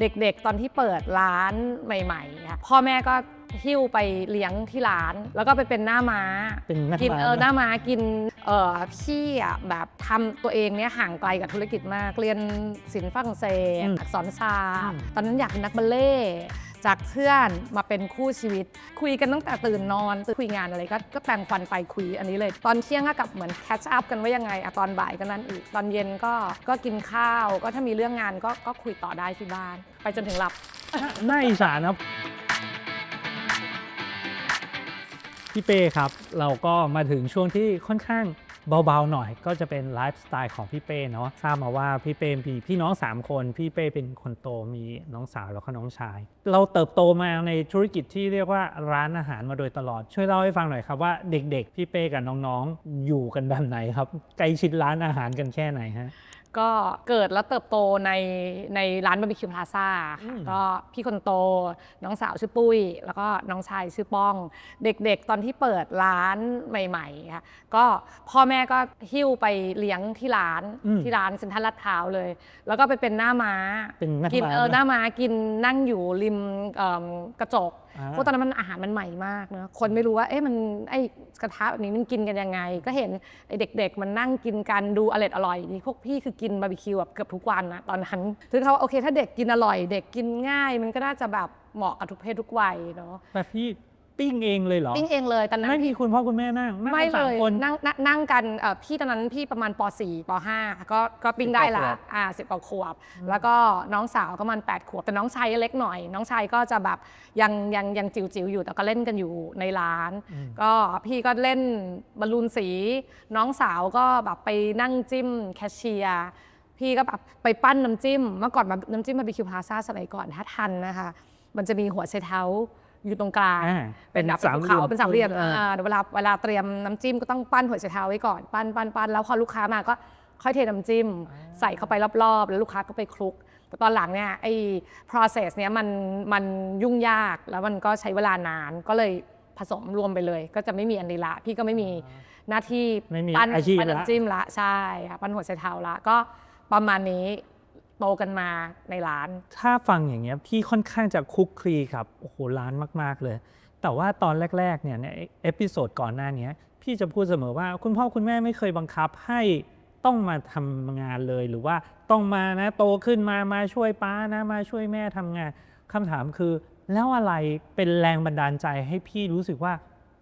เด็กๆ ตอนที่เปิดร้านใหม่ๆค่ะพ่อแม่ก็หิ้วไปเลี้ยงที่ร้าน แล้วก็ไปเป็นหน้าม้าเป็นนักกินบาสเออหนะน้าม้ากินเออพี่อะแบบทำตัวเองเนี่ยห่างไกลกับธุรกิจมาก เรียนศิลป์ฝรั่งเศสอืมอักษรศาสตอืร์มตอนนั้นอยากเป็นนักบัลเล่ต์ จากเพื่อนมาเป็นคู่ชีวิต คุยกันตั้งแต่ตื่นนอนคุยงานอะไรก็ก็แปลงฟันไปคุยอันนี้เลย ตอนเที่ยงก็กลับเหมือนแคชอัพกันว่ายังไงอะตอนบ่ายก็นั่นอีก ตอนเย็นก็ก็กินข้าว ก็ถ้ามีเรื่องงานก็ก็คุยต่อได้ที่บ้าน ไปจนถึงหลับน่าอิจฉานะพี่เป้ครับ เราก็มาถึงช่วงที่ค่อนข้าง เบาๆหน่อยก็จะเป็นไลฟ์สไตล์ของพี่เป้เนาะทราบมาว่าพี่เป้มีพี่น้อง 3 คน พี่เป้เป็นคนโตมีน้องสาวแล้วก็น้องชาย เราเติบโตมาในธุรกิจที่เรียกว่าร้านอาหารมาโดยตลอดช่วยเล่าให้ฟังหน่อยครับว่าเด็กๆ พี่เป้กับน้องๆ อยู่กันแบบไหนครับใกล้ชิดร้านอาหารกันแค่ไหนฮะ ก็เกิดแล้วเติบโตในในร้านบาร์บีคิวพลาซ่าอืมก็พี่คนโต น้องสาวชื่อปุ้ย แล้วก็น้องชายชื่อป้อง เด็กๆ ตอนที่เปิดร้านใหม่ๆค่ะก็พ่อแม่ก็หิ้วไปเลี้ยงที่ร้านอืมที่ร้านเซ็นทรัลลาดพร้าวเลย แล้วก็ไปเป็นหน้าม้าเป็นนักกินบาสเออหนะน้าม้ากินนั่งอยู่ริมเอิ่มกระจกอ่า เพราะตอนนั้นมันอาหารมันใหม่มากเนอะคนไม่รู้ว่าเอ๊ะมันไอ้กระทะแบบนี้มันกินกันยังไง ก็เห็นไอ้เด็ก ๆ มันนั่งกินกันดูอร่อยอร่อยนี่พวกพี่คือกินบาร์บีคิวแบบเกือบทุกวันนะตอนนั้นถึงเขาว่าโอเค ถ้าเด็กกินอร่อย เด็กกินง่าย มันก็น่าจะแบบเหมาะกับทุกเพศทุกวัยเนาะแต่พี่ ปิ้งเองเลยเหรอปิ้งเองเลยตอนนั้นไม่มีคุณพ่อคุณแม่นั่งนั่งไม่กันเลสามยคน นั่งนั่งนั่งกันเอ่อพี่ตอนนั้นพี่ประมาณป .4 ป .5 ก็ก็ปิ้งได้ละสิบกว่าขวบ อ่าสิบกว่าขวบ แล้วก็น้องสาวก็ประมัน8ขวบแต่น้องชายเล็กหน่อย น้องชายก็จะแบบยังยังยังจิ๋วจิ๋วๆอยู่แต่ก็เล่นกันอยู่ในร้านอืมก็พี่ก็เล่นบอลลูนสี น้องสาวก็แบบไปนั่งจิ้มแคชเชียร์พี่ก็แบบไปปั้นน้ำจิ้ม เมื่อก่อนแบบน้ำจิ้มบาร์บีคิวพาซ่าสมัยก่อนถ้าทันนะคะ มันจะมีหัวไชเท้า อยู่ตรงกลางอ่าเป็นแบบสามภูเขาเป็นสามเหลี่ยมอ่าอ่าเดี๋ยวเวลาเวลาเตรียมน้ำจิ้มก็ต้องปั้นหัวไชเท้าไว้ก่อนปั้นปั้นปั้นแล้วพอลูกค้ามาก็ค่อยเทน้ำจิ้ม ใส่เข้าไปรอบๆ แล้วลูกค้าก็ไปคลุกแต่ตอนหลังเนี่ยไอ้ process เนี้ยมันมันยุ่งยากแล้วมันก็ใช้เวลานานก็เลยผสมรวมไปเลย ก็จะไม่มีอันนี้ละ พี่ก็ไม่มีหน้าที่ไม่มีปั้นอาชีพปั้นละน้ำจิ้มละใช่ค่ะปั้นหัวไชเท้าละก็ประมาณนี้ โตกันมาในร้าน ถ้าฟังอย่างเงี้ยพี่ค่อนข้างจะคลุกคลีกับโอ้โหร้านมาก ๆ เลย แต่ว่าตอนแรก ๆ เนี่ยในเอพิโซดก่อนหน้าเนี้ยพี่จะพูดเสมอว่าคุณพ่อคุณแม่ไม่เคยบังคับให้ต้องมาทำงานเลยหรือว่าต้องมานะโตขึ้นมามาช่วยป้านะมาช่วยแม่ทำงานคำถามคือ แล้วอะไรเป็นแรงบันดาลใจให้พี่รู้สึกว่า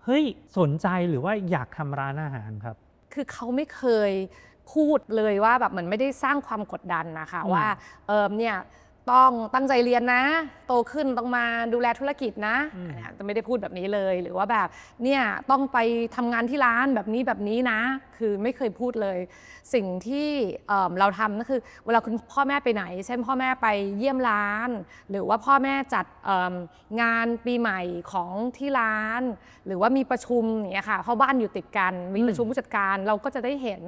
เฮ้ยสนใจหรือว่าอยากทำร้านอาหารครับ คือเขาไม่เคย พูดเลยว่าแบบเหมือนไม่ได้สร้างความกดดันนะคะอืมว่าเออเนี่ย ต้องตั้งใจเรียนนะ โตขึ้นต้องมาดูแลธุรกิจนะอืมอันเนี้ยจะไม่ได้พูดแบบนี้เลยหรือว่าแบบเนี่ยต้องไปทำงานที่ร้านแบบนี้แบบนี้นะ คือไม่เคยพูดเลย สิ่งที่เอิ่มเราทำก็คือ เวลาคุณพ่อแม่ไปไหน เช่นพ่อแม่ไปเยี่ยมร้าน หรือว่าพ่อแม่จัดเอิ่มงานปีใหม่ของที่ร้าน หรือว่ามีประชุมอย่างเงี้ยค่ะเพราะบ้านอยู่ติดกัน มีประชุมผู้จัดการเราก็จะได้เห็น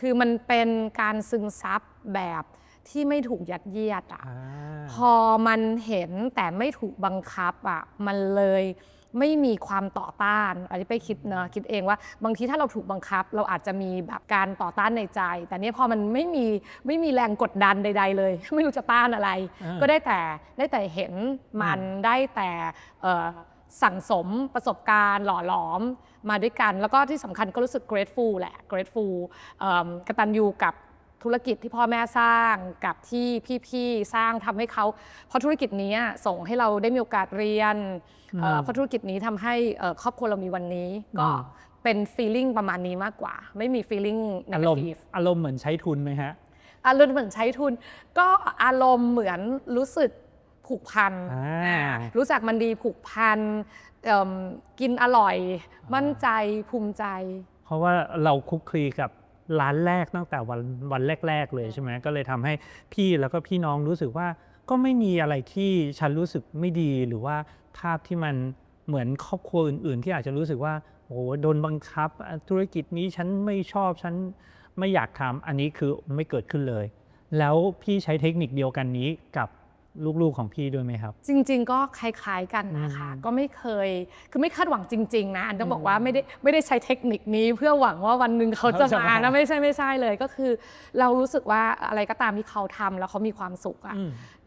คือมันเป็นการซึมซับแบบ ที่ไม่ถูกยัดเยียดอะพอมันเห็นแต่ไม่ถูกบังคับอะมันเลยไม่มีความต่อต้าน อันนี้ไปคิดเนอะคิดเองว่า บางทีถ้าเราถูกบังคับ เราอาจจะมีแบบการต่อต้านในใจ แต่เนี่ยพอมันไม่มีไม่มีแรงกดดันใด ๆ เลย ไม่รู้จะต้านอะไรอ่าก็ได้แต่ได้แต่เห็นมันได้แต่เอ่อสั่งสมประสบการณ์หล่อหลอมมาด้วยกัน แล้วก็ที่สำคัญก็รู้สึก grateful แหละ grateful เอิ่มกตัญญูกับ ธุรกิจที่พ่อแม่สร้างกับที่พี่ๆสร้างทำให้เขาเพราะธุรกิจนี้ส่งให้เราได้มีโอกาสเรียนเอ่ออืมเพราะธุรกิจนี้ทำให้เอ่อครอบครัวเรามีวันนี้ก็อืมเป็น feeling ประมาณนี้มากกว่า ไม่มี feeling อารมณ์ negative อารมณ์เหมือนใช้ทุนไหมฮะอารมณ์เหมือนใช้ทุน ก็อารมณ์เหมือนรู้สึกผูกพันอ่าอ่ารู้จักมันดีผูกพันเอิ่มกินอร่อย มั่นใจภูมิใจ เพราะว่าเราคลุกคลีกับ ร้านแรกตั้งแต่วันวันแรก ๆ เลยใช่ไหมก็เลยทำให้พี่แล้วก็พี่น้องรู้สึกว่าก็ไม่มีอะไรที่ฉันรู้สึกไม่ดีหรือว่าภาพที่มันเหมือนครอบครัวอื่น ๆ ที่อาจจะรู้สึกว่าโอ้โหโดนบังคับ ธุรกิจนี้ฉันไม่ชอบฉันไม่อยากทำอันนี้คือไม่เกิดขึ้นเลย แล้วพี่ใช้เทคนิคเดียวกันนี้กับ ลูกๆของพี่ด้วยไหมครับ จริง ๆ ก็คล้าย ๆกันนะคะอืมก็ไม่เคยคือไม่คาดหวังจริง ๆ นะอันต้องบอกว่าอืมไม่ได้ไม่ได้ใช้เทคนิคนี้เพื่อหวังว่าวันหนึ่งเขาจะเขาจะมามานะไม่ใช่ไม่ใช่เลยก็คือ เรารู้สึกว่าอะไรก็ตามที่เขาทำแล้วเขามีความสุขอะ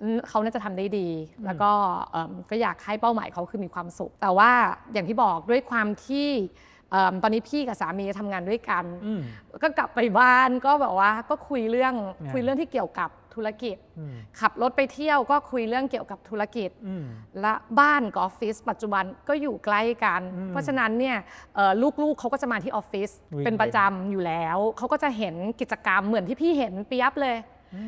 อืมเขาน่าจะทำได้ดีอืมแล้วก็เอิ่มก็อยากให้เป้าหมายเขาคือมีความสุข แต่ว่าอย่างที่บอกด้วยความที่เอิ่มตอนนี้พี่กับสามีทำงานด้วยกันอืมก็กลับไปบ้านก็แบบว่าก็คุยเรื่องงานคุยเรื่องที่เกี่ยวกับ ธุรกิจอืมขับรถไปเที่ยวก็คุยเรื่องเกี่ยวกับธุรกิจอืมและบ้านกับออฟฟิศปัจจุบันก็อยู่ใกล้กันอืมเพราะฉะนั้นเนี่ยเอ่อลูกๆเขาก็จะมาที่ออฟฟิศวิ่งเป็นประจำอยู่แล้ว เขาก็จะเห็นกิจกรรมเหมือนที่พี่เห็นเปียบเลย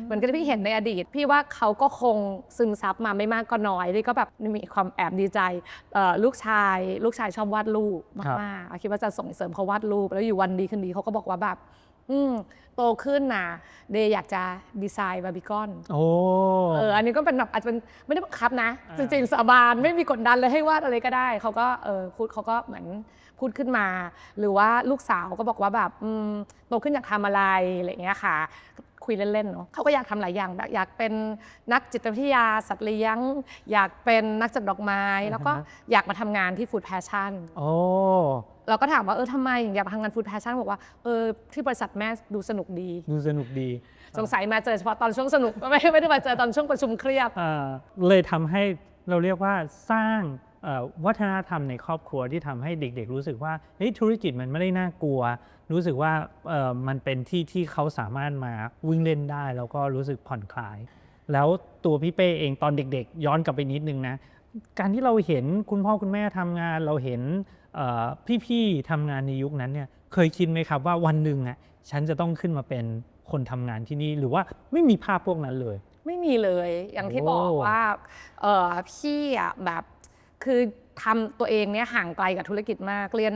เหมือนกับที่พี่เห็นในอดีต พี่ว่าเขาก็คงซึมซับมาไม่มากก็น้อยนี่ก็แบบมีความแอบดีใจเอ่อลูกชาย ลูกชายชอบวาดรูปครับมากๆคิดว่าจะส่งเสริมเขาวาดรูป แล้วอยู่วันดีคืนดีเขาก็บอกว่าแบบ อืมโตขึ้นนะเดย์อยากจะดีไซน์บาร์บีคอนโอ้ เอออันนี้ก็เป็นแบบอาจจะเป็นไม่ได้บังคับนะ อ่า จริงๆสาบานไม่มีกดดันเลยให้วาดอะไรก็ได้เขาก็เออพูดเขาก็เหมือนพูดขึ้นมา หรือว่าลูกสาวก็บอกว่าแบบอืมโตขึ้นอยากทำอะไรอะไรอย่างเงี้ยค่ะ คุยเล่นๆเนาะเขาก็อยากทำหลายอย่างแบบอยากเป็นนักจิตวิทยาสัตว์เลี้ยง อยากเป็นนักจัดดอกไม้ แล้วก็อ่าฮะอยากมาทำงานที่ฟู้ดแพชชั่น โอ้ เราก็ถามว่าเออทำไมถึงอยากมาทำงานฟู้ดแพชชั่นบอกว่าเออที่บริษัทแม่ดูสนุกดี ดูสนุกดีสงสัยมาเจอเฉพาะตอนช่วงสนุก ไม่ไม่ได้มาเจอตอนช่วงประชุมเครียด อ่าเลยทำให้เราเรียกว่าสร้างเอ่อ วัฒนธรรมในครอบครัวที่ทำให้เด็ก ๆ รู้สึกว่าเฮ้ยธุรกิจมันไม่ได้น่ากลัว รู้สึกว่ามันเป็นที่ที่เขาสามารถมาวิ่งเล่นได้ แล้วก็รู้สึกผ่อนคลาย แล้วตัวพี่เป้เองตอนเด็ก ๆ ย้อนกลับไปนิดนึงนะการที่เราเห็นคุณพ่อคุณแม่ทำงาน เราเห็นพี่ๆทำงานในยุคนั้นเนี่ยเคยคิดไหมครับว่าวันหนึ่งอะฉันจะต้องขึ้นมาเป็นคนทำงานที่นี่หรือว่าไม่มีภาพพวกนั้นเลย ไม่มีเลยอย่างที่บอกว่าพี่อะแบบ คือทำตัวเองเนี่ยห่างไกลกับธุรกิจมาก เรียน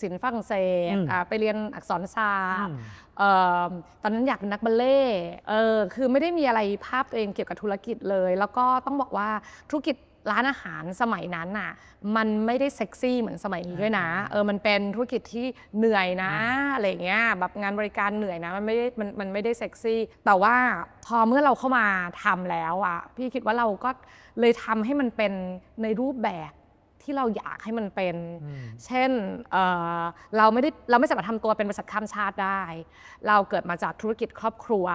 ศิลป์ฝรั่งเศสอะไปเรียนอักษรศาสตร์เอ่อตอนนั้นอยากเป็นนักบัลเล่ต์เออคือไม่ได้มีอะไรภาพตัวเองเกี่ยวกับธุรกิจเลย แล้วก็ต้องบอกว่าธุรกิจ ร้านอาหารสมัยนั้นน่ะ มันไม่ได้เซ็กซี่เหมือนสมัยนี้ด้วยนะ เออมันเป็นธุรกิจที่เหนื่อยนะอะไรอย่างเงี้ยแบบงานบริการเหนื่อยนะมันไม่ได้มันมันไม่ได้เซ็กซี่ แต่ว่าพอเมื่อเราเข้ามาทำแล้วอะพี่คิดว่าเราก็เลยทำให้มันเป็นในรูปแบบที่เราอยากให้มันเป็นอืมเช่นเอ่อเราไม่ได้เราไม่สามารถทำตัวเป็นบริษัทข้ามชาติได้ เราเกิดมาจากธุรกิจครอบครัว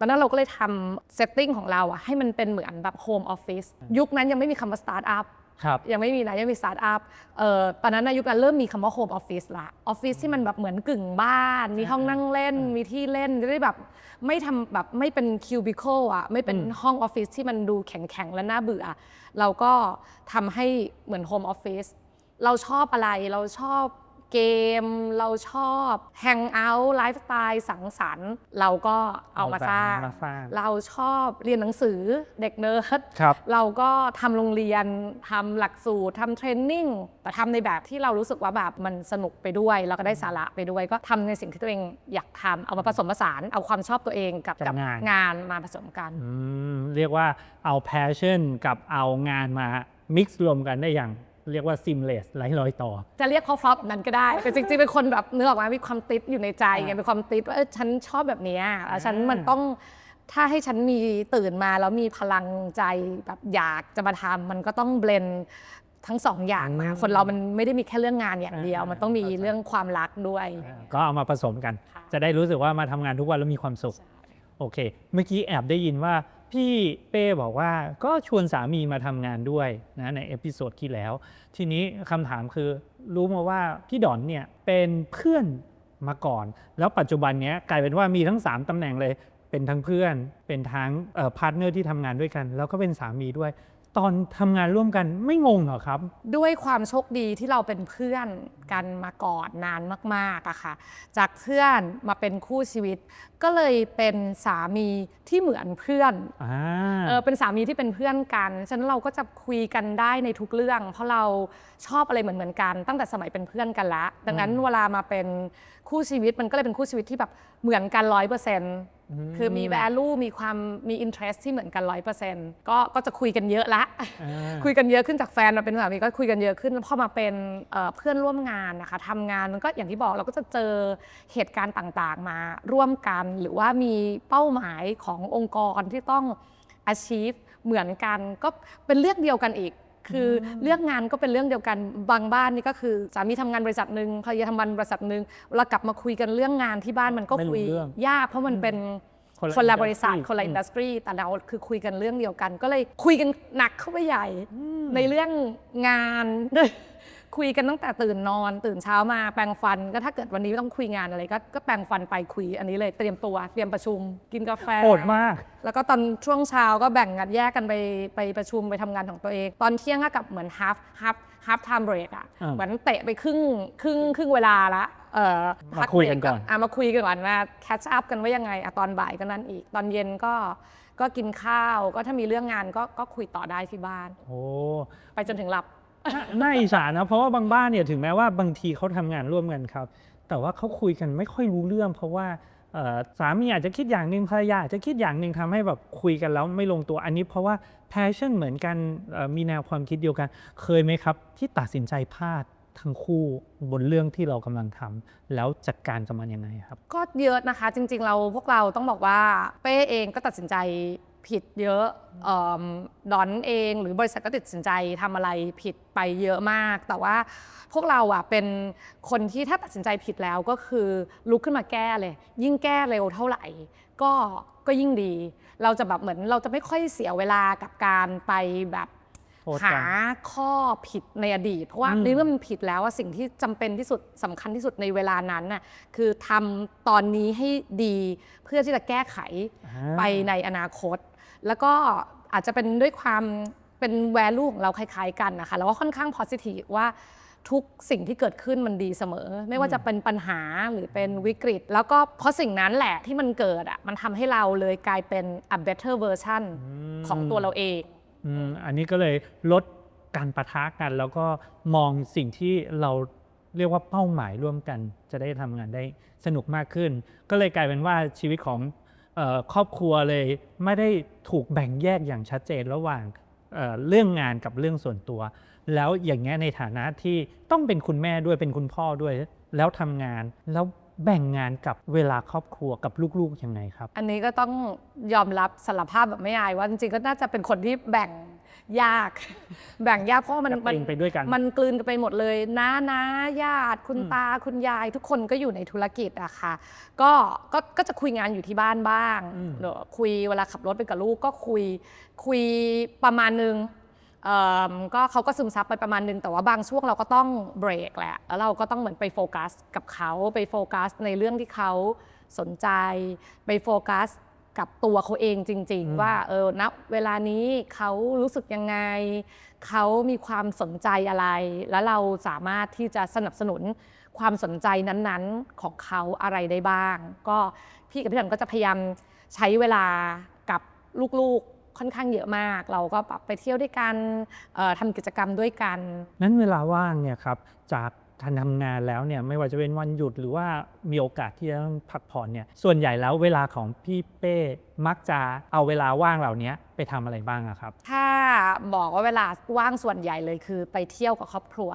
ตอนนั้นเราก็เลยทำเซตติ้งของเราอะให้มันเป็นเหมือนแบบโฮมออฟฟิศยุคนั้นยังไม่มีคำว่าสตาร์ทอัพครับยังไม่มีนะยังมีสตาร์ทอัพเอ่อตอนนั้นในยุคนั้นเริ่มมีคำว่าโฮมออฟฟิศละออฟฟิศที่มันแบบเหมือนกึ่งบ้าน มีห้องนั่งเล่นอ่ามีมีที่เล่นจะได้แบบไม่ทำแบบไม่เป็นคิวบิเคิลอะไม่เป็นอืมห้องออฟฟิศที่มันดูแข็งๆ และน่าเบื่อ เราก็ทำให้เหมือนโฮมออฟฟิศเราชอบอะไรเราชอบ เกม เราชอบแฮงเอาท์ไลฟ์สไตล์สังสรรค์เราก็เอามาสร้างเอแบบนั้นมาสร้าง เราชอบเรียนหนังสือเด็กเนิร์ดครับ เราก็ทำโรงเรียนทำหลักสูตรทำเทรนนิ่งแต่ทำในแบบที่เรารู้สึกว่าแบบมันสนุกไปด้วย แล้วก็ได้สาระไปด้วย ก็ทำในสิ่งที่ตัวเองอยากทำเอามาผสมผสาน เอาความชอบตัวเองกับกับงาน งานมาผสมกันอืมเรียกว่าเอา passion กับเอางานมา mix รวมกันได้อย่าง เรียกว่า seamless ไร้รอยต่อ จะเรียกเขาฟลอปแบบนั้นก็ได้ แต่จริงๆ เป็นคนแบบเนื้อออกมามีความติดอยู่ในใจไงอ่าเป็นความติดว่าเออฉันชอบแบบเนี้ยแล้วฉันอ่ามัมันต้องถ้าให้ฉันมีตื่นมาแล้วมีพลังใจแบบอยากจะมาทำมันก็ต้องเบลนทั้งสองอย่างมาคนเรามันไม่ได้มีแค่เรื่องงานอย่างเดียวมันต้องมีเรื่องความรักด้วย ก็เอามาผสมกัน ค่ะ จะได้รู้สึกว่ามาทำงานทุกวันแล้วมีความสุข โอเค เมื่อกี้แอบได้ยินว่า พี่เป้บอกว่าก็ชวนสามีมาทำงานด้วยนะในเอพิโซดที่แล้ว ทีนี้คำถามคือรู้มาว่าพี่ดอนเนี่ยเป็นเพื่อนมาก่อน แล้วปัจจุบันเนี้ยกลายเป็นว่ามีทั้ง 3ตำแหน่งเลย เป็นทั้งเพื่อน เป็นทั้งพาร์ทเนอร์ที่ทำงานด้วยกัน แล้วก็เป็นสามีด้วย ตอนทำงานร่วมกันไม่งงเหรอครับ ด้วยความโชคดีที่เราเป็นเพื่อนกันมาก่อนนานมากๆอะค่ะ จากเพื่อนมาเป็นคู่ชีวิต ก็เลยเป็นสามีที่เหมือนเพื่อนอ่าเออเป็นสามีที่เป็นเพื่อนกันฉะนั้นเราก็จะคุยกันได้ในทุกเรื่อง เพราะเราชอบอะไรเหมือนเหมือนๆกันตั้งแต่สมัยเป็นเพื่อนกันละ ดังนั้นอืมเวลามาเป็นคู่ชีวิตมันก็เลยเป็นคู่ชีวิตที่แบบเหมือนกันร้อยเปอร์เซ็นต์มคือมี value มีความมี interest ที่เหมือนกันร้อยเปอร์เซ็นต์ก็ก็จะคุยกันเยอะละ อ่า คุยกันเยอะขึ้นจากแฟนมาเป็นสามีก็คุยกันเยอะขึ้นพอมาเป็นเอ่อเพื่อนร่วมงานนะคะทำงานมันก็อย่างที่บอกเราก็จะเจอเหตุการณ์ต่างๆมาร่วมกันหรือว่ามีเป้าหมายขององค์กรที่ต้อง achieve เหมือนกันก็เป็นเรื่องเดียวกันอีก คืออมเรื่องงานก็เป็นเรื่องเดียวกันบางบ้านนี่ก็คือสามีทำงานบริษัทหนึ่งภรรยาทำงานบริษัทหนึ่งเวลากลับมาคุยกันเรื่องงานที่บ้านมันก็ไม่รู้คุยเรื่องยากเพราะมันเป็นคนละคนละบ industry ริษัทคนละอืมอินดัสทรีแต่เราคือคุยกันเรื่องเดียวกัน ก็เลยคุยกันหนักเข้าไปใหญ่ในเรื่องงาน คุยกันตั้งแต่ตื่นนอน ตื่นเช้ามาแปรงฟัน ก็ถ้าเกิดวันนี้ไม่ต้องคุยงานอะไรก็ก็แปรงฟันไปคุยอันนี้เลยเตรียมตัวเตรียมประชุม กินกาแฟ โหดมาก แล้วก็ตอนช่วงเช้าก็แบ่งกันแยกกันไปไปประชุมไปทำงานของตัวเอง ตอนเที่ยงก็กลับเหมือน half half half time break อะอ่าเหมือนเตะไปครึ่งครึ่งครึ่งเวลาละเออมาพัคุยกันก่อน เบรอะมาคุยกันก่อนว่า catch up กันว่ายังไงอะตอนบ่ายก็นั่นอีก ตอนเย็นก็ก็กินข้าวก็ถ้ามีเรื่องงานก็ก็คุยต่อได้ที่บ้าน โอ้ ไปจนถึงหลับ น่าน่าอิจฉานะ เพราะว่าบางบ้านเนี่ยถึงแม้ว่าบางทีเขาทำงานร่วมกันครับ แต่ว่าเขาคุยกันไม่ค่อยรู้เรื่อง เพราะว่าเอ่อสามีอาจจะคิดอย่างหนึ่งภรรยาอาจจะคิดอย่างหนึ่งทำให้แบบคุยกันแล้วไม่ลงตัวอันนี้ เพราะว่า passion เหมือนกันเอ่อมีแนวความคิดเดียวกัน เคยไหมครับ ที่ตัดสินใจพลาดทั้งคู่บนเรื่องที่เรากำลังทำแล้วจัดการกับมันยังไงครับ ก็เยอะนะคะ จริงๆเราพวกเราต้องบอกว่าเป้เองก็ตัดสินใจ ผิดเยอะเอิ่มดอนเองหรือบริษัทก็ตัดสินใจทำอะไรผิดไปเยอะมาก แต่ว่าพวกเราอะเป็นคนที่ถ้าตัดสินใจผิดแล้วก็คือลุกขึ้นมาแก้เลย ยิ่งแก้เร็วเท่าไหร่ ก็ก็ยิ่งดี เราจะแบบเหมือนเราจะไม่ค่อยเสียเวลากับการไปแบบ โทษกัน หาข้อผิดในอดีต เพราะว่าอืม ในเมื่อมันผิดแล้วว่าสิ่งที่จำเป็นที่สุดสำคัญที่สุดในเวลานั้นน่ะคือทำตอนนี้ให้ดีเพื่อที่จะแก้ไขอ่า ไปในอนาคต แล้วก็อาจจะเป็นด้วยความเป็นแวลูของเราคล้ายๆกันนะคะแล้วก็ค่อนข้าง positive ว่าทุกสิ่งที่เกิดขึ้นมันดีเสมอ ไม่ว่าจะเป็นปัญหาหรือเป็นวิกฤต แล้วก็เพราะสิ่งนั้นแหละที่มันเกิดอะมันทำให้เราเลยกลายเป็น a better version มของตัวเราเองอืมอันนี้ก็เลยลดการปะทะกันแล้วก็มองสิ่งที่เราเรียกว่าเป้าหมายร่วมกัน จะได้ทำงานได้สนุกมากขึ้น ก็เลยกลายเป็นว่าชีวิตของเออ ครอบครัวเลยไม่ได้ถูกแบ่งแยกอย่างชัดเจนระหว่างเเรื่องงานกับเรื่องส่วนตัว แล้วอย่างเงี้ยในฐานะที่ต้องเป็นคุณแม่ด้วยเป็นคุณพ่อด้วย แล้วทำงานแล้วแบ่งงานกับเวลาครอบครัวกับลูกๆยังไงครับ อันนี้ก็ต้องยอมรับสารภาพแบบไม่อายว่าจริงๆก็น่าจะเป็นคนที่แบ่ง ยาก แบ่งยากเพราะว่ามันกับตัวเองไปด้วยกัน มันกลืนกันไปหมดเลยน้าน้าญาติคุณอืม ตาคุณยาย ทุกคนก็อยู่ในธุรกิจอะค่ะก็ก็ก็จะคุยงานอยู่ที่บ้านบ้างเดี๋ยวคุยเวลาขับรถไปกับลูกก็คุยคุยประมาณนึงเอิ่มก็เขาก็ซึมซับไปประมาณนึง แต่ว่าบางช่วงเราก็ต้องเบรกแหละแล้วเราก็ต้องเหมือนไปโฟกัสกับเขาไปโฟกัสในเรื่องที่เขาสนใจ ไปโฟกัส กับตัวเขาเองจริงอืมๆว่าเออณเวลานี้เขารู้สึกยังไง เขามีความสนใจอะไร แล้วเราสามารถที่จะสนับสนุนความสนใจนั้นๆของเขาอะไรได้บ้าง ก็พี่กับพี่ถันก็จะพยายามใช้เวลากับลูกๆค่อนข้างเยอะมาก เราก็แบบไปเที่ยวด้วยกันเอ่อทำกิจกรรมด้วยกัน นั้นเวลาว่างเนี่ยครับจาก การทำงานแล้วเนี่ยไม่ว่าจะเป็นวันหยุดหรือว่ามีโอกาสที่จะต้องพักผ่อนเนี่ยส่วนใหญ่แล้วเวลาของพี่เป้มักจะเอาเวลาว่างเหล่านี้ไปทำอะไรบ้างอะครับ ถ้าบอกว่าเวลาว่างส่วนใหญ่เลยคือไปเที่ยวกับครอบครัว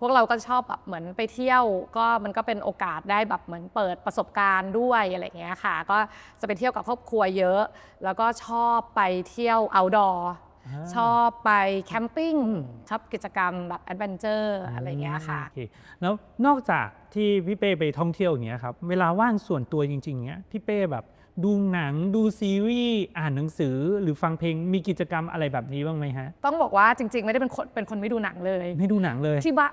พวกเราก็ชอบแบบเหมือนไปเที่ยวก็มันก็เป็นโอกาสได้แบบเหมือนเปิดประสบการณ์ด้วยอะไรอย่างเงี้ยค่ะ ก็จะไปเที่ยวกับครอบครัวเยอะ แล้วก็ชอบไปเที่ยว outdoor อ่า ชอบไปแคมปิ้งอืมชอบกิจกรรมแบบแอดเวนเจอร์อะไรอย่างเงี้ยค่ะ โอเคแล้วนอกจากที่พี่เป้ไปท่องเที่ยวอย่างเงี้ยครับ เวลาว่างส่วนตัวจริง ๆเงี้ยพี่เป้แบบดูหนังดูซีรีส์อ่านหนังสือหรือฟังเพลงมีกิจกรรมอะไรแบบนี้บ้างไหมฮะ ต้องบอกว่าจริง ๆ ไม่ได้เป็นคนเป็นคนไม่ดูหนังเลย ไม่ดูหนังเลย ที่บ้าน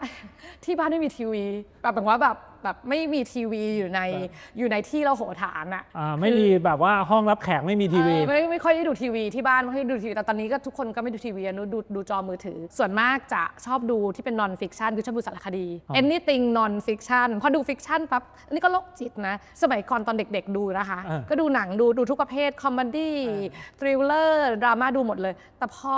ที่บ้านไม่มีทีวีแบบแบบว่าแบบ แบบไม่มีทีวีอยู่ในครับอยู่ในที่เราโหฐานอะอ่าไม่มีแบบว่าห้องรับแขกไม่มีทีวี เออไม่ไม่ค่อยได้ดูทีวีที่บ้านไม่ค่อยดูทีวีแต่ตอนนี้ก็ทุกคนก็ไม่ดูทีวีอะดูดูดูจอมือถือ ส่วนมากจะชอบดูที่เป็น non fiction คือชอบดูสารคดี อ๋อ anything non fiction พอดู fiction ปั๊บอันนี้ก็โรคจิตนะ สมัยก่อนตอนเด็กๆดูนะคะ อ่าก็ดูหนังดูดูทุกประเภทคอมเมดี้อ่าทริลเลอร์ดราม่าดูหมดเลย แต่พอ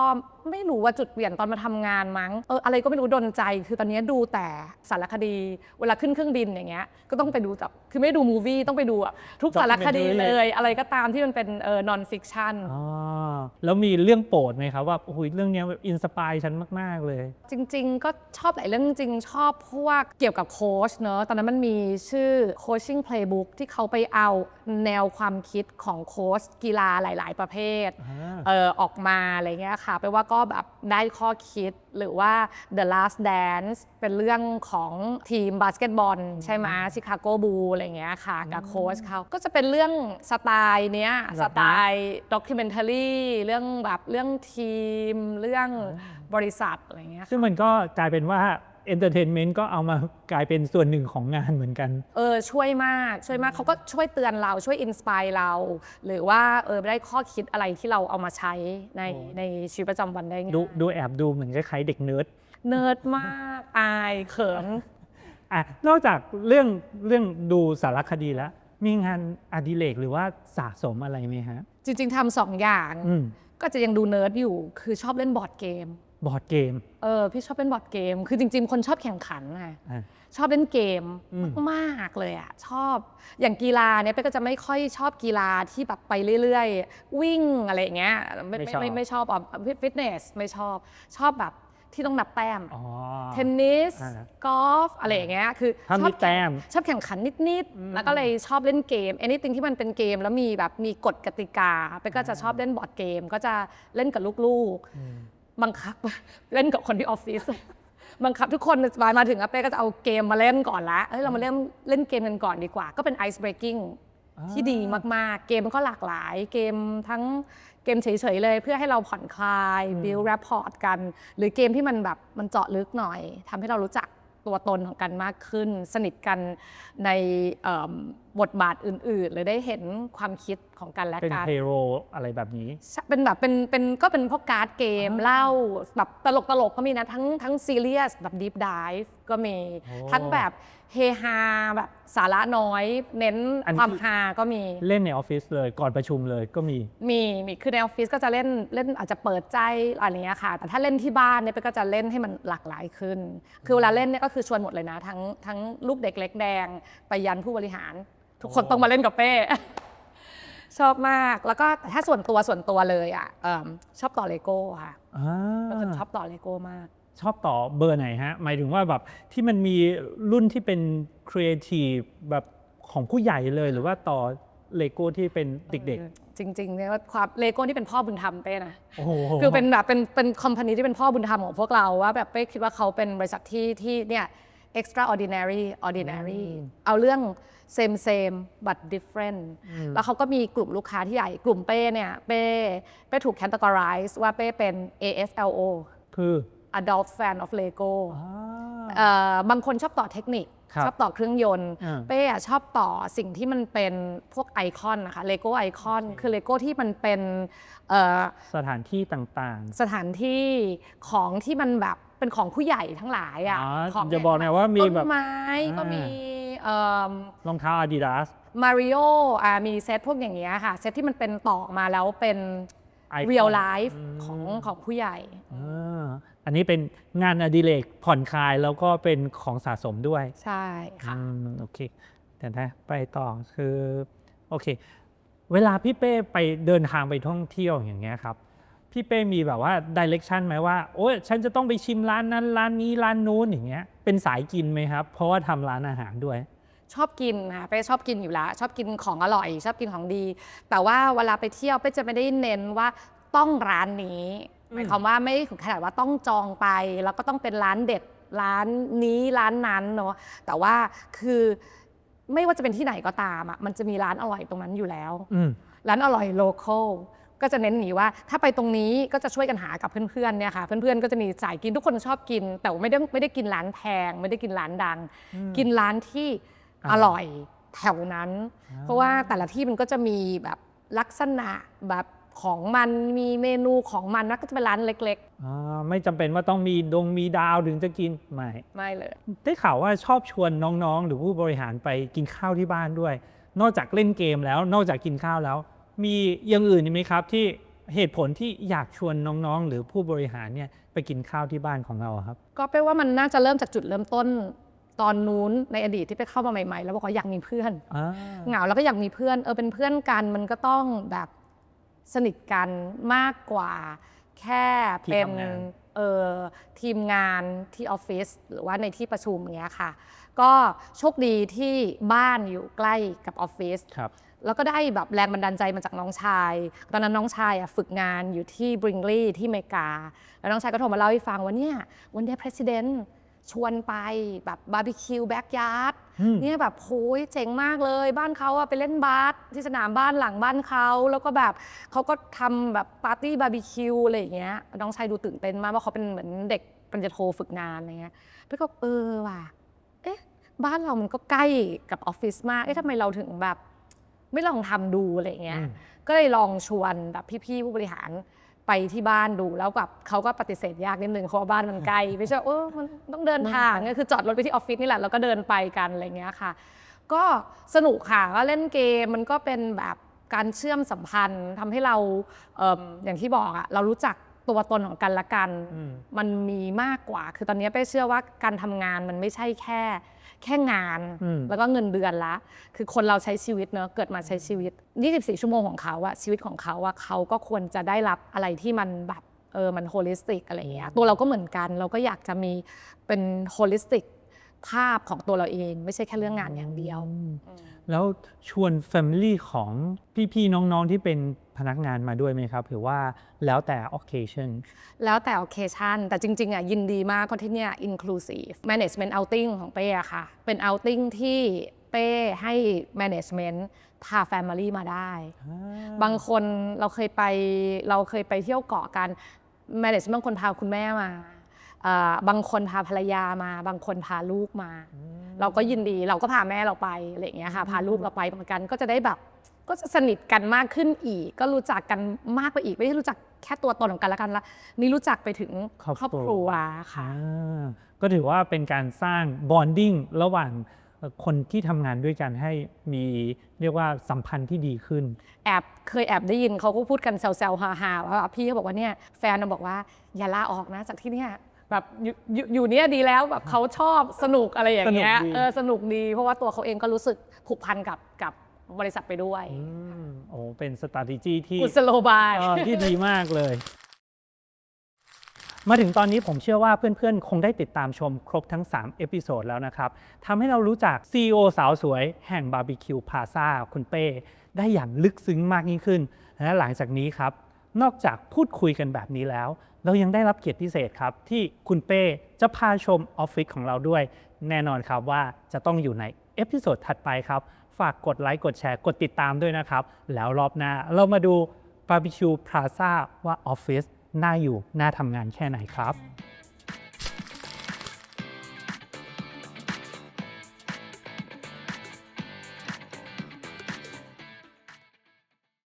ไม่รู้ว่าจุดเปลี่ยนตอนมาทำงานมั้งเอออะไรก็ไม่รู้ดนใจ คือตอนนี้ดูแต่สารคดี เวลาขึ้นเครื่องบินอย่างเงี้ยก็ต้องไปดูแบบคือไม่ดูมูวี่ต้องไปดูอะทุกสารคดี Documentary เลเลยยอะไรก็ตามที่มันเป็นเออนอนฟิกชันอ๋อแล้วมีเรื่องโปรดไหมครับว่าโอ้โหเรื่องเนี้ยแบบอินสปายฉันมาก ๆ เลย จริง ๆ ก็ชอบหลายเรื่องจริงๆชอบพวกเกี่ยวกับโค้ชเนอะตอนนั้นมันมีชื่อ coaching playbook ที่เขาไปเอา แนวความคิดของโค้ชกีฬาหลาย ๆ ประเภทเออออกมาอะไรเงี้ยค่ะไปลว่าก็แบบได้ข้อคิดหรือว่า The Last Dance เป็นเรื่องของทีมบาสเกตบอลใช่ไหมชิคาโกบูอะไรเงี้ยค่ะกับโค้ชเขาก็จะเป็นเรื่องสไตล์เนี้ยแบบสไตล์ด็อกิเมนทารีเรื่องแบบเรื่องทีม เรื่องบริษัทอะไรเงี้ยซึ่งมันก็กลายเป็นว่า เอนเตอร์เทนเมนต์ก็เอามากลายเป็นส่วนหนึ่งของงานเหมือนกัน เออช่วยมากช่วยมากเขาก็ช่วยเตือนเราช่วยอินสปายเรา หรือว่าเออได้ข้อคิดอะไรที่เราเอามาใช้ในโอ้ในชีวิตประจำวันได้ง่ายดูดูแอบดูเหมือนคล้ายๆเด็กเนิร์ดเนิร์ดมากอายเขินอะนอกจากเรื่องเรื่องดูสารคดีแล้ว มีงานอดิเรกหรือว่าสะสมอะไรไหมฮะ จริง ๆทำสองอย่าง อืม ก็จะยังดูเนิร์ดอยู่คือชอบเล่นบอร์ดเกม บอร์ดเกม เออพี่ชอบเล่นบอร์ดเกม คือจริง ๆ คนชอบแข่งขันไงอะชอบเล่นเกมอืม มากๆเลยอะชอบอย่างกีฬาเนี่ยเป้ก็จะไม่ค่อยชอบกีฬาที่แบบไปเรื่อยๆ วิ่งอะไรอย่างเงี้ยไม่ไม่ไม่ไม่ชอบอะฟิตเนสไม่ชอบชอบแบบที่ต้องนับแต้ม อ๋อ เทนนิสอ่ากอล์ฟอะไรอย่างเงี้ยคือถ้าชมีอบแต้มชอบแข่งขันนิด อืม ๆ แล้วก็เลยชอบเล่นเกม anything ที่มันเป็นเกมแล้วมีแบบมีกฎกติกาไปก็จะชอบเล่นบอร์ดเกม ก็จะเล่นกับลูกอืม ๆ บังคับเล่นกับคนที่ออฟฟิศบังคับทุกคนสบายมาถึงอะเป้ก็จะเอาเกมมาเล่นก่อนละเฮ้ยเรามาเล่นเล่นเกมกันก่อนดีกว่า ก็เป็น ice breaking ที่ดีมากๆ เกมมันก็หลากหลาย เกมทั้งเกมเฉยๆเลย เพื่อให้เราผ่อนคลายอืม build rapport กัน หรือเกมที่มันแบบมันเจาะลึกหน่อยทำให้เรารู้จักตัวตนของกันมากขึ้น สนิทกันในเอิ่ม บทบาทอื่นๆ หรือได้เห็นความคิดของกันและเป็นกัน เฮโรอะไรแบบนี้ ใช่เป็นแบบเป็นเป็นก็เป็นพวกการ์ดเกมอ่าเล่าแบบตลกตลกๆก็มีนะ ทั้งทั้งซีเรียสแบบดีฟดิฟก็มี โอ้ทั้งแบบเฮฮาแบบสาระน้อย เน้นอันความที่ฮาก็มี เล่นในออฟฟิศเลยก่อนประชุมเลยก็มี มีมีคือในออฟฟิศก็จะเล่นเล่นอาจจะเปิดใจอะไรอย่างเงี้ยค่ะ แต่ถ้าเล่นที่บ้านเนี่ยเป้ก็จะเล่นให้มันหลากหลายขึ้น คือเวลาเล่นเนี่ยก็คือชวนหมดเลยนะ ทั้งทั้งลูกเด็กเล็กแดงไปยันผู้บริหาร ทุกคนโอ้ต้องมาเล่นกับเป้ ชอบมากแล้วก็แต่ถ้าส่วนตัวส่วนตัวเลยอะเอิ่มชอบต่อเลโก้ค่ะอ่าเป็นคนชอบต่อเลโก้มาก ชอบต่อเบอร์ไหนฮะ หมายถึงว่าแบบที่มันมีรุ่นที่เป็นครีเอทีฟแบบของผู้ใหญ่เลยหรือว่าต่อเลโก้ที่เป็นเด็กจริงๆเนี่ยว่าความเลโก้ที่เป็นพ่อบุญธรรมเป้นะ ๆโอ้โหคือเป็นแบบเป็นเป็นคอมพานีที่เป็นพ่อบุญธรรมของพวกเราว่าแบบเป้คิดว่าเขาเป็นบริษัทที่ที่เนี่ย extraordinary ordinary เอาเรื่อง same same but different แล้วเขาก็มีกลุ่มลูกค้าที่ใหญ่ กลุ่มเป้เนี่ย เป้เป้ถูก categorize ว่าเป้เป็น AFLO คือ adult fan of Lego อ่าเอ่อบางคนชอบต่อเทคนิคครับ ชอบต่อเครื่องยนต์อ่าเป้อะชอบต่อสิ่งที่มันเป็นพวกไอคอนนะคะเลโก้ไอคอนคือเลโก้ที่มันเป็นเอ่อสถานที่ต่างสถานที่ของที่มันแบบเป็นของผู้ใหญ่ทั้งหลายๆอะอ๋อของจะบอกหนะว่ามีต้นแบบไม้ก็อ่ามีมีรองเท้า Adidas มาริโออ่ามีเซตพวกอย่างเงี้ยค่ะ เซตที่มันเป็นต่อมาแล้วเป็น Icon real life อืมของของผู้ใหญ่ อ่าอันนี้เป็นงานอดิเรกผ่อนคลายแล้วก็เป็นของสะสมด้วยใช่ค่ะ อืมโอเคแต่ถ้าไปต่อคือโอเค เวลาพี่เป้ไปเดินทางไปท่องเที่ยวอย่างเงี้ยครับ พี่เป้มีแบบว่าดิเรกชันไหมว่าโอ้ยฉันจะต้องไปชิมร้านนั้นร้านนี้ร้านนู้นอย่างเงี้ยเป็นสายกินไหมครับ เพราะว่าทำร้านอาหารด้วย ชอบกินค่ะเป้ชอบกินอยู่แล้ว ชอบกินของอร่อย ชอบกินของดี แต่ว่าเวลาไปเที่ยวเป้จะไม่ได้เน้นว่าต้องร้านนี้อืม หมายความว่าไม่ถึงขนาดว่าต้องจองไป แล้วก็ต้องเป็นร้านเด็ดร้านนี้ร้านนั้นเนาะแต่ว่าคือไม่ว่าจะเป็นที่ไหนก็ตามอะมันจะมีร้านอร่อยตรงนั้นอยู่แล้วอืมร้านอร่อยโลคอลก็จะเน้นหนีว่า ถ้าไปตรงนี้ก็จะช่วยกันหากับเพื่อนๆเนี่ยค่ะเพื่อนๆก็จะมีสายกินทุกคนชอบกิน แต่ว่าไม่ได้ไม่ได้กินร้านแพง ไม่ได้กินร้านดังอืมกินร้านที่อ่าอร่อยแถวนั้นอ่าเพราะว่าแต่ละที่มันก็จะมีแบบลักษณะแบบ ของมันมีเมนูของมันแล้วก็จะเป็นร้านเล็ก อ่าไม่จำเป็นว่าต้องมีดงมีดาวถึงจะกินไม่ ๆ ไม่เลย ได้ข่าวว่าชอบชวนน้องๆ หรือผู้บริหารไปกินข้าวที่บ้านด้วย นอกจากเล่นเกมแล้ว นอกจากกินข้าวแล้ว มีอย่างอื่นอีกไหมครับ ที่เหตุผลที่อยากชวนน้องๆ หรือผู้บริหารเนี่ยไปกินข้าวที่บ้านของเราครับ ก็แปลว่ามันน่าจะเริ่มจากจุดเริ่มต้นตอนนู้นในอดีตที่ไปเข้ามาใหม่ๆ แล้วบอกว่าอยากมีเพื่อนอ่าเหงาแล้วก็อยากมีเพื่อนเออเป็นเพื่อนกันมันก็ต้องแบบ สนิทกันมากกว่า แค่เป็นเออทีมงานที่ออฟฟิศหรือว่าในที่ประชุมอย่างเงี้ยค่ะ ก็โชคดีที่บ้านอยู่ใกล้กับออฟฟิศ ครับ แล้วก็ได้แบบแรงบันดาลใจมาจากน้องชาย ตอนนั้นน้องชายอะฝึกงานอยู่ที่บริงลีย์ที่อเมริกา แล้วน้องชายก็โทรมาเล่าให้ฟังว่าเนี่ยวันเดีย president ชวนไปแบบบาร์บีคิวแบ็กยาร์ดอืมเนี่ยแบบโหยเจ๋งมากเลย บ้านเขาอะไปเล่นบาสที่สนามบ้านหลังบ้านเขาแล้วก็แบบเขาก็ทำแบบปาร์ตี้บาร์บีคิวอะไรอย่างเงี้ยน้องชายดูตื่นเต้นมากว่าเขาเป็นเหมือนเด็กปริญญาโทฝึกงานอะไรเงี้ยพี่ก็เออว่ะเอ๊ะบ้านเรามันก็ใกล้กับออฟฟิศมากเอ๊ะทำไมเราถึงแบบ ไม่ลองทำดูอะไรเงี้ยอืมก็เลยลองชวนแบบพี่ๆผู้บริหาร ไปที่บ้านดูแล้วแบบเขาก็ปฏิเสธยากนิดนึงเพราะว่าบ้านมันไกลไม่ใช่ว่าเออมันต้องเดินทางก็คือจอดรถไปที่ออฟฟิศนี่แหละแล้วก็เดินไปกันอะไรเงี้ยค่ะ ก็สนุกค่ะก็เล่นเกมมันก็เป็นแบบการเชื่อมสัมพันธ์ทำให้เราเอออย่างที่บอกอะเรารู้จัก ตัวตนของกันและกันอืมมันมีมากกว่า คือตอนนี้เป้เชื่อว่าการทำงานมันไม่ใช่แค่ แค่งานอืมแล้วก็เงินเดือนละ คือคนเราใช้ชีวิตเนอะเกิดมาใช้ชีวิต 24 ชั่วโมงของเขาอะชีวิตของเขาอะเขาก็ควรจะได้รับอะไรที่มันแบบเออมันโฮลิสติกอะไรอย่างเงี้ยตัวเราก็เหมือนกัน เราก็อยากจะมีเป็นโฮลิสติก ภาพของตัวเราเอง ไม่ใช่แค่เรื่องงานอย่างเดียวอืมอืมแล้วชวน Family ของพี่ๆน้องๆที่เป็นพนักงานมาด้วยไหมครับหรือว่าแล้วแต่ occasion แล้วแต่ occasion แต่จริงๆอะยินดีมากเพราะที่เนี่ย inclusive management outing ของเป้อะค่ะ เป็น outing ที่เป้ให้ management พา family มาได้ บางคนเราเคยไปเราเคยไปเที่ยวเกาะกัน management บางคนพาคุณแม่มาเอ่อ บางคนพาภรรยามา บางคนพาลูกมา เราก็ยินดีเราก็พาแม่เราไปอะไรอย่างเงี้ยค่ะพาลูกเราไปเหมือนกันก็จะได้แบบก็จะสนิทกันมากขึ้นอีก ก็รู้จักกันมากไปอีกไม่ใช่รู้จักแค่ตัวตนของกันและกันละนี่รู้จักไปถึงครอบครอบครัวครัวค่ะอ่าก็ถือว่าเป็นการสร้าง bonding ระหว่างเอ่อคนที่ทำงานด้วยกันให้มีเรียกว่าสัมพันธ์ที่ดีขึ้น แอบเคยแอบได้ยินเขาก็พูดกันแซวๆฮาๆว่าพี่เขาบอกว่าเนี่ยแฟนน่ะบอกว่าอย่าลาออกนะจากที่เนี่ย แบบอยู่อยู่อยู่เนี่ยดีแล้วแบบเขาชอบสนุกอะไรอย่างเงี้ยสนุกดี เออสนุกดี เพราะว่าตัวเขาเองก็รู้สึกผูกพันกับกับบริษัทไปด้วยอืมโอ้เป็น strategy ที่ กุศโลบาย เอ่อที่ดีมากเลย มาถึงตอนนี้ผมเชื่อว่าเพื่อนๆ คงได้ติดตามชมครบทั้ง 3 เอพิโซดแล้วนะครับทำให้เรารู้จัก CEO สาวสวยแห่งบาร์บีคิวพาซาคุณเป้ ได้อย่างลึกซึ้งมากยิ่งขึ้น และหลังจากนี้ครับ นอกจากพูดคุยกันแบบนี้แล้ว เรายังได้รับเกียรติพิเศษครับ ที่คุณเป้จะพาชมออฟฟิศของเราด้วย แน่นอนครับว่าจะต้องอยู่ในเอพิโซดถัดไปครับ ฝากกดไลค์กดแชร์กดติดตามด้วยนะครับ แล้วรอบหน้าเรามาดูบาร์บีคิวพลาซ่าว่าออฟฟิศน่าอยู่น่าทำงานแค่ไหนครับ